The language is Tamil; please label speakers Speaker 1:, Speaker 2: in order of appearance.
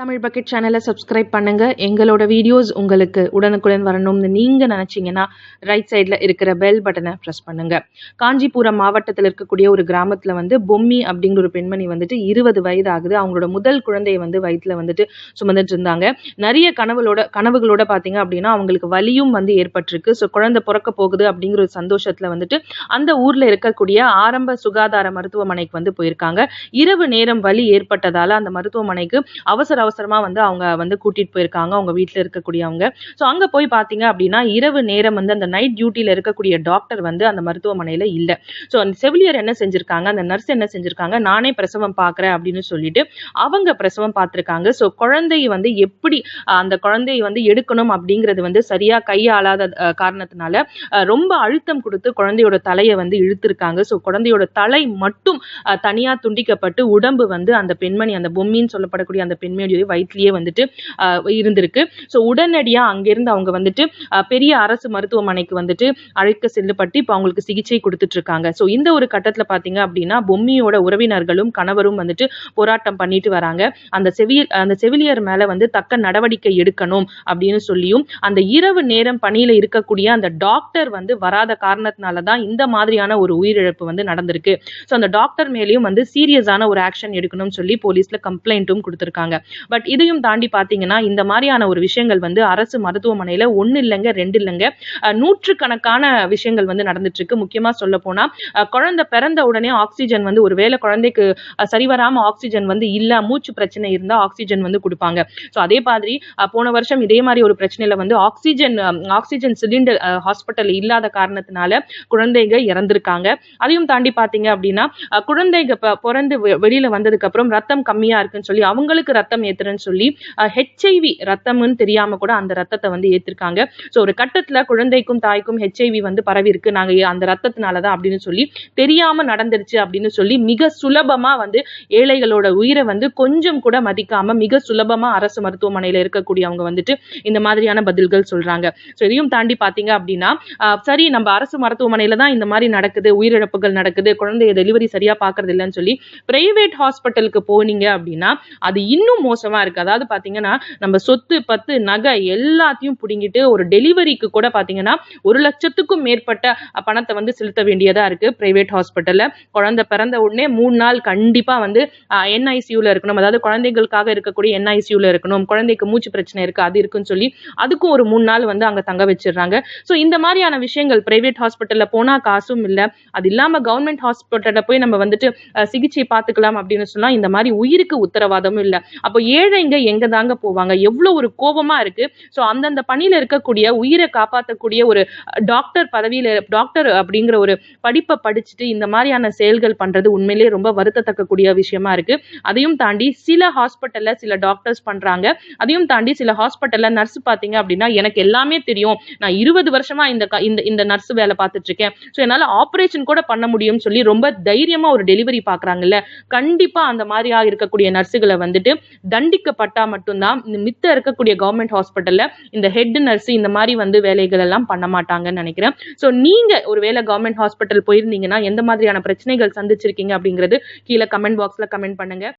Speaker 1: தமிழ் பக்கெட் சேனலை சப்ஸ்கிரைப் பண்ணுங்க. எங்களோட வீடியோஸ் உங்களுக்கு உடனுக்குடன் வரணும்னு நீங்க நினைச்சீங்கன்னா ரைட் சைடில் இருக்கிற பெல் பட்டனை ப்ரெஸ் பண்ணுங்க. காஞ்சிபுரம் மாவட்டத்தில் இருக்கக்கூடிய ஒரு கிராமத்தில் வந்து பொம்மி அப்படிங்கிற ஒரு பெண்மணி வந்துட்டு இருபது வயது ஆகுது அவங்களோட முதல் குழந்தையை வந்து வயிற்றில் வந்துட்டு சுமந்துட்டு இருந்தாங்க. நிறைய கனவுகளோட கனவுகளோட பார்த்தீங்க அப்படின்னா அவங்களுக்கு வலியும் வந்து ஏற்பட்டிருக்கு. ஸோ குழந்தை பிறக்க போகுது அப்படிங்கிற ஒரு சந்தோஷத்தில் வந்துட்டு அந்த ஊரில் இருக்கக்கூடிய ஆரம்ப சுகாதார மருத்துவமனைக்கு வந்து போயிருக்காங்க. இரவு நேரம் வலி ஏற்பட்டதால் அந்த மருத்துவமனைக்கு அவசர அவசரமாக வந்து அவங்க வந்து கூட்டிகிட்டு போயிருக்காங்க. அவங்க வீட்டில் இருக்கக்கூடியவங்க. ஸோ அங்கே போய் பார்த்தீங்க அப்படின்னா இரவு நேரம் வந்து அந்த நைட் டியூட்டியில் இருக்கக்கூடிய டாக்டர் வந்து அந்த மருத்துவமனையில் இல்லை. ஸோ அந்த செவிலியர் என்ன செஞ்சுருக்காங்க? அந்த நர்ஸ் என்ன செஞ்சுருக்காங்க? நானே பிரசவம் பார்க்குறேன் அப்படின்னு சொல்லிட்டு அவங்க பிரசவம் பார்த்துருக்காங்க ஸோ குழந்தையை வந்து எப்படி அந்த குழந்தையை வந்து எடுக்கணும் அப்படிங்கிறது வந்து சரியாக கையாளாத காரணத்தினால ரொம்ப அழுத்தம் கொடுத்து குழந்தையோட தலையை வந்து இழுத்துருக்காங்க. ஸோ குழந்தையோட தலை மட்டும் தனியாக துண்டிக்கப்பட்டு உடம்பு வந்து அந்த பெண்மணி அந்த பொம்மின்னு சொல்லப்படக்கூடிய அந்த பெண்மணி வயிற்றுலேயே வந்துட்டு இருந்திருக்கு. ஸோ உடனடியாக அங்கேருந்து அவங்க வந்துட்டு பெரிய அரசு மருத்துவமனைக்கு வந்துட்டு அழைக்க செல்லப்பட்டு இப்போ அவங்களுக்கு சிகிச்சை கொடுத்துட்டு இருக்காங்க ஸோ இந்த ஒரு கட்டத்தில் பார்த்தீங்க அப்படின்னா பொம்மியோட உறவினர்களும் கணவரும் வந்துட்டு போராட்டம் பண்ணிட்டு வராங்க. அந்த செவியல் அந்த செவிலியர் மேலே வந்து தக்க நடவடிக்கை எடுக்கணும் அப்படின்னு சொல்லியும் அந்த இரவு நேரம் பணியில் இருக்கக்கூடிய அந்த டாக்டர் வந்து வராத காரணத்தினால தான் இந்த மாதிரியான ஒரு உயிரிழப்பு வந்து நடந்திருக்கு. ஸோ அந்த டாக்டர் மேலேயும் வந்து சீரியஸான ஒரு ஆக்ஷன் எடுக்கணும்னு சொல்லி போலீஸில் கம்ப்ளைண்ட்டும் கொடுத்துருக்காங்க. பட் இதையும் தாண்டி பார்த்தீங்கன்னா இந்த மாதிரியான ஒரு விஷயங்கள் வந்து அரசு மருத்துவமனையில் ஒன்று இல்லைங்க ரெண்டு இல்லைங்க. நூற்றுக்கணக்கான விஷயங்கள் வந்து நடந்துட்டு இருக்கு முக்கியமாக சொல்ல போனால் குழந்தை பிறந்த உடனே ஆக்சிஜன் வந்து ஒரு வேளை குழந்தைக்கு சரிவராமல் ஆக்சிஜன் வந்து இல்லை மூச்சு பிரச்சனை இருந்தால் ஆக்சிஜன் வந்து கொடுப்பாங்க. ஸோ அதே மாதிரி போன வருஷம் இதே மாதிரி ஒரு பிரச்சனையில் வந்து ஆக்சிஜன் ஆக்சிஜன் சிலிண்டர் ஹாஸ்பிட்டல் இல்லாத காரணத்தினால குழந்தைங்க இறந்துருக்காங்க. அதையும் தாண்டி பார்த்தீங்க அப்படின்னா குழந்தைங்க பிறந்து வெளியில் வந்ததுக்கப்புறம் ரத்தம் கம்மியாக இருக்குன்னு சொல்லி அவங்களுக்கு ரத்தம் ஏத்துறேன்னு சொல்லி ஹெச்ஐவி ரத்தம்னு தெரியாம கூட அந்த ரத்தத்தை வந்து ஏத்திருக்காங்க. ஸோ ஒரு கட்டத்தில் குழந்தைக்கும் தாய்க்கும் ஹெச்ஐவி வந்து பரவி இருக்கு நாங்க அந்த ரத்தத்தினால தான் அப்படின்னு சொல்லி தெரியாம நடந்துருச்சு அப்படின்னு சொல்லி மிக சுலபமா வந்து ஏழைகளோட உயிரை வந்து கொஞ்சம் கூட மதிக்காம மிக சுலபமா அரசு மருத்துவமனையில் இருக்கக்கூடியவங்க வந்துட்டு இந்த மாதிரியான பதில்கள் சொல்றாங்க. ஸோ இதையும் தாண்டி பார்த்தீங்க அப்படின்னா சரி நம்ம அரசு மருத்துவமனையில தான் இந்த மாதிரி நடக்குது உயிரிழப்புகள் நடக்குது குழந்தைய டெலிவரி சரியா பார்க்கறது இல்லைன்னு சொல்லி பிரைவேட் ஹாஸ்பிட்டலுக்கு போனீங்க அப்படின்னா அது இன்னும் மோசமாக இருக்குது அதாவது பார்த்தீங்கன்னா நம்ம சொத்து பத்து நகை எல்லாத்தையும் பிடுங்கிட்டு ஒரு டெலிவரிக்கு கூட பார்த்தீங்கன்னா ஒரு லட்சத்துக்கும் மேற்பட்ட பணத்தை வந்து செலுத்த வேண்டியதாக இருக்குது ப்ரைவேட் ஹாஸ்பிட்டலில் குழந்தை பிறந்த உடனே மூணு நாள் கண்டிப்பாக வந்து என்ஐசியூவில் இருக்கணும். அதாவது குழந்தைகளுக்காக இருக்கக்கூடிய என்ஐசியூவில் இருக்கணும். குழந்தைக்கு மூச்சு பிரச்சனை இருக்குது அது இருக்குன்னு சொல்லி அதுக்கும் ஒரு மூணு நாள் வந்து அங்கே தங்க வச்சிடுறாங்க. ஸோ இந்த மாதிரியான விஷயங்கள் ப்ரைவேட் ஹாஸ்பிட்டலில் போனால் காசும் இல்லை. அது இல்லாமல் கவர்மெண்ட் ஹாஸ்பிட்டலில் போய் நம்ம வந்துட்டு சிகிச்சை பார்த்துக்கலாம் அப்படின்னு சொன்னால் இந்த மாதிரி உயிருக்கு உத்தரவாதமும் இல்லை. அப்போ ஏழைங்க எங்கே தாங்க போவாங்க? எவ்வளோ ஒரு கோபமா இருக்குது ஸோ அந்தந்த பணியில் இருக்கக்கூடிய உயிரை காப்பாற்றக்கூடிய ஒரு டாக்டர் பதவியில் டாக்டர் அப்படிங்கிற ஒரு படிப்பை படிச்சுட்டு இந்த மாதிரியான செயல்கள் பண்ணுறது உண்மையிலேயே ரொம்ப வருத்தத்தக்கக்கூடிய விஷயமா இருக்குது அதையும் தாண்டி சில ஹாஸ்பிட்டலில் சில டாக்டர்ஸ் பண்ணுறாங்க அதையும் தாண்டி சில ஹாஸ்பிட்டலில் நர்ஸ் பார்த்தீங்க அப்படின்னா எனக்கு எல்லாமே தெரியும். நான் இருபது வருஷமாக இந்த இந்த இந்த நர்ஸ் வேலை பார்த்துட்டு இருக்கேன் ஸோ என்னால் ஆப்ரேஷன் கூட பண்ண முடியும்னு சொல்லி ரொம்ப தைரியமாக ஒரு டெலிவரி பார்க்குறாங்கல்ல கண்டிப்பாக அந்த மாதிரியாக இருக்கக்கூடிய நர்ஸுகளை வந்துட்டு தண்டிக்கப்பட்டா மட்டும்தான் இந்த மித்த இருக்கக்கூடிய கவர்மெண்ட் ஹாஸ்பிட்டலில் இந்த ஹெட் நர்ஸ் இந்த மாதிரி வந்து வேலைகள் எல்லாம் பண்ண மாட்டாங்கன்னு நினைக்கிறேன். ஸோ நீங்கள் ஒரு வேலை கவர்மெண்ட் ஹாஸ்பிட்டல் போயிருந்தீங்கன்னா எந்த மாதிரியான பிரச்சனைகள் சந்திச்சிருக்கீங்க அப்படிங்கிறது கீழே கமெண்ட் பாக்ஸில் கமெண்ட் பண்ணுங்கள்